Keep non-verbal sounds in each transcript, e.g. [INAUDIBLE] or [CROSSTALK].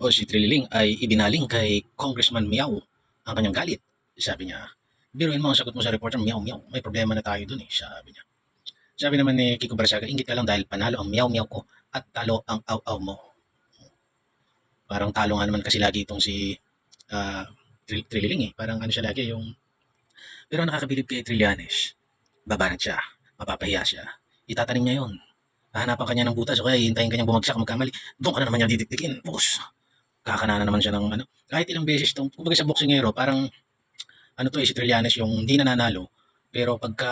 o si Trililing ay ibinaling kay Congressman Miao ang kanyang galit. Sabi niya, biruin mo ang sagot mo sa reporter, Miao, Miao, may problema na tayo dun eh, sabi niya. Sabi naman ni Kiko Barsaga, ingit ka lang dahil panalo ang Miao Miao ko at talo ang Aw Aw mo. Parang talo nga naman kasi lagi itong si ah, Tril- Trililing eh. Parang ano siya lagi yung... Pero nakakabilib kay Trillanes, babanat siya, mapapahiya siya, itatanim niya yun. Hahanapan kanya ng butas o kaya hihintayin kanyang bumagsak magkamali. Doon ka na naman niya didikdikin. Bus! Kakanana naman siya ng ano. Kahit ilang beses itong, kumbaga sa boxingero, parang ano to eh, si Trillanes yung hindi nananalo. Pero pagka,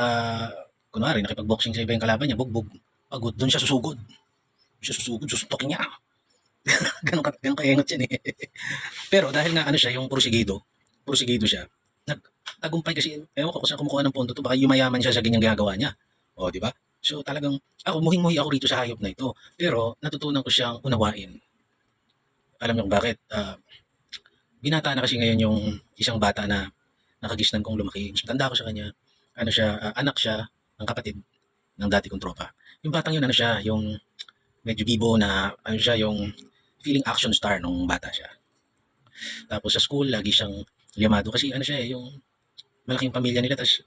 kunwari, nakipag-boxing sa iba yung kalaban niya, bugbog, pagod, doon siya susugod. Siya susugod, susuntokin niya. [LAUGHS] ganun, ka, ganun kayengot yan eh. Pero dahil nga ano siya, yung porsigido, porsigido siya, nagtagumpay kasi, ewan ko kung saan kumukuha ng punto to, baka yumayaman siya sa ganyang ginagawa niya. O, di ba? So talagang, ako, muhing-muhi ako rito sa hayop na ito. Pero natutunan ko siyang unawain. Alam niyo kung bakit? Ah, binata na kasi ngayon yung isang bata na nakagisnan kong lumaki. Mas tanda ko sa kanya. Ano siya, ah, anak siya ng kapatid ng dati kong tropa. Yung batang yun, ano siya, yung medyo bibo na, ano siya, yung feeling action star nung bata siya. Tapos sa school, lagi siyang liyamado kasi ano siya eh, yung malaking pamilya nila, tapos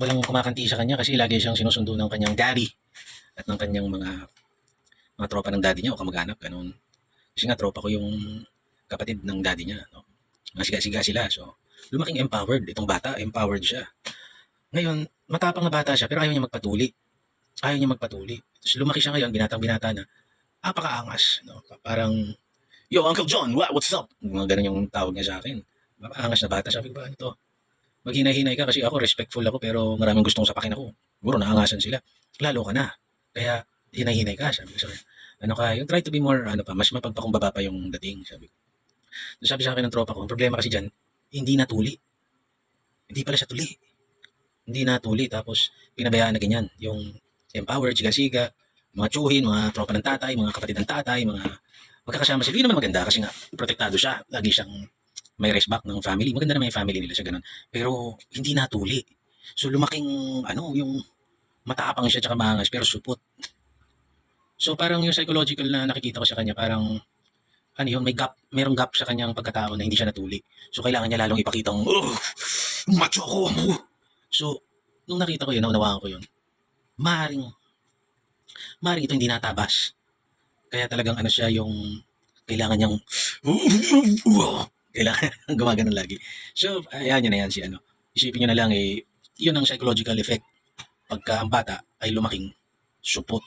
walang kumakanti sa kanya kasi lagi siyang sinusundo ng kanyang daddy at ng kanyang mga mga tropa ng daddy niya o kamag-anak, ganun. Kasi nga, tropa ko yung kapatid ng daddy niya. No? Mga siga-siga sila. So, lumaking empowered. Itong bata, empowered siya. Ngayon, matapang na bata siya, pero ayaw niya magpatuli. Ayaw niya magpatuli. Tapos lumaki siya ngayon, binatang-binata na, apakaangas. No? Parang, Yo, Uncle John, what, what's up? Mga ganun yung tawag niya sa akin. Angas na bata. Sabi ko, ba, ito, maghinay-hinay ka kasi ako, respectful ako, pero maraming gustong sapakin ako. Siguro, naangasan sila. Lalo ka na. Kaya, hinay-hinay ka. Sabi ko, sabi, ano ka, yung try to be more, ano pa, mas mapagpakumbaba pa yung dating. Sabi ko. So, sabi sa akin ng tropa ko, ang problema kasi dyan, hindi natuli. Hindi pala siya tuli. Hindi natuli. Tapos, pinabayaan na ganyan. Yung empowered, siga-siga, mga tsuhin, mga tropa ng tatay, mga kapatid ng tatay, mga magkakasama sila. Hindi naman maganda kasi nga, protektado siya. Lagi siyang may respect ng family. Maganda na may family nila siya ganun. Pero, hindi natuli. So, lumaking, ano, yung matapang siya tsaka maangas, pero supot. So, parang yung psychological na nakikita ko sa kanya, parang, ano yun, may gap, merong gap sa kanyang pagkatao na hindi siya natuli. So, kailangan niya lalong ipakitang, oh, macho ako. oh." So, nung nakita ko yun, naunawaan ko yun, maring, maring ito hindi natabas. Kaya talagang ano siya, yung, kailangan niyang, [LAUGHS] kailangan [LAUGHS] gumagano lagi. So, ayan yun na yan si ano. Isipin nyo na lang, eh, yun ang psychological effect pagka ang bata ay lumaking supot.